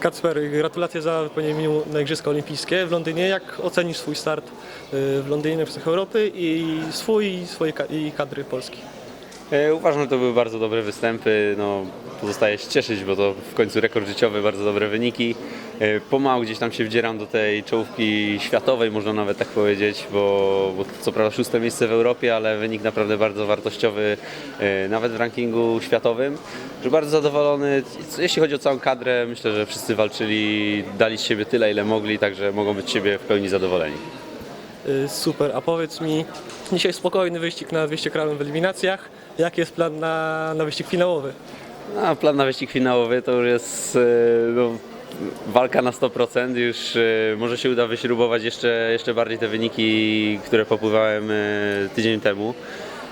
Kacper, gratulacje za wypełnienie na Igrzyska Olimpijskie w Londynie. Jak ocenisz swój start y, w Londynie na Mistrzostwach Europy i swój i swoje ka- i kadry Polski? E, Uważam, że to były bardzo dobre występy. No, pozostaje się cieszyć, bo to w końcu rekord życiowy, bardzo dobre wyniki. E, Pomału gdzieś tam się wdzieram do tej czołówki światowej, można nawet tak powiedzieć, bo, bo co prawda szóste miejsce w Europie, ale wynik naprawdę bardzo wartościowy, e, nawet w rankingu światowym. Że bardzo zadowolony. Jeśli chodzi o całą kadrę, myślę, że wszyscy walczyli, dali z siebie tyle, ile mogli, także mogą być z siebie w pełni zadowoleni. Y, Super, a powiedz mi, dzisiaj spokojny wyścig na 200 kramem w eliminacjach. Jaki jest plan na, na wyścig finałowy? A plan na wyścig finałowy to już jest e, no, walka na 100%. Już e, może się uda wyśrubować jeszcze, jeszcze bardziej te wyniki, które popływałem e, tydzień temu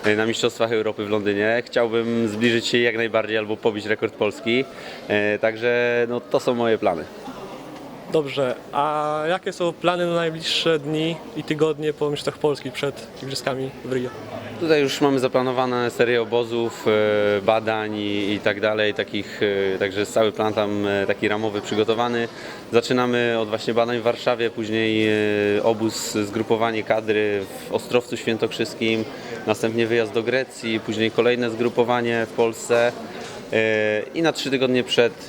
e, na Mistrzostwach Europy w Londynie. Chciałbym zbliżyć się jak najbardziej albo pobić rekord Polski. Także no, to są moje plany. Dobrze, a jakie są plany na najbliższe dni i tygodnie po Mistrzostwach Polski przed Igrzyskami w Rio? Tutaj już mamy zaplanowane serię obozów, e, badań i, i tak dalej, takich, e, także jest cały plan tam e, taki ramowy przygotowany. Zaczynamy od właśnie badań w Warszawie, później obóz, zgrupowanie kadry w Ostrowcu Świętokrzyskim, następnie wyjazd do Grecji, później kolejne zgrupowanie w Polsce. I na trzy tygodnie przed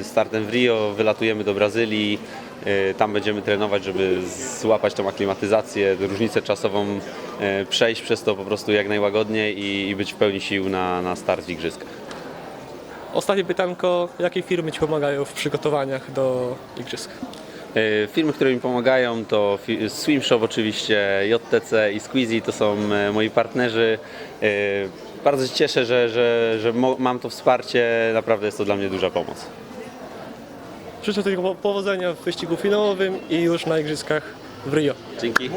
e, startem w Rio wylatujemy do Brazylii. E, Tam będziemy trenować, żeby złapać tą aklimatyzację, różnicę czasową, e, przejść przez to po prostu jak najłagodniej i być w pełni sił na, na start w igrzyskach. Ostatnie pytanko, jakie firmy Ci pomagają w przygotowaniach do Igrzysk? E, Firmy, które mi pomagają to fi- Swim Shop oczywiście, JTC i Squeezy to są e, moi partnerzy. E, Bardzo się cieszę, że, że, że mam to wsparcie, naprawdę jest to dla mnie duża pomoc. Życzę tylko powodzenia w wyścigu finałowym i już na Igrzyskach w Rio. Dzięki.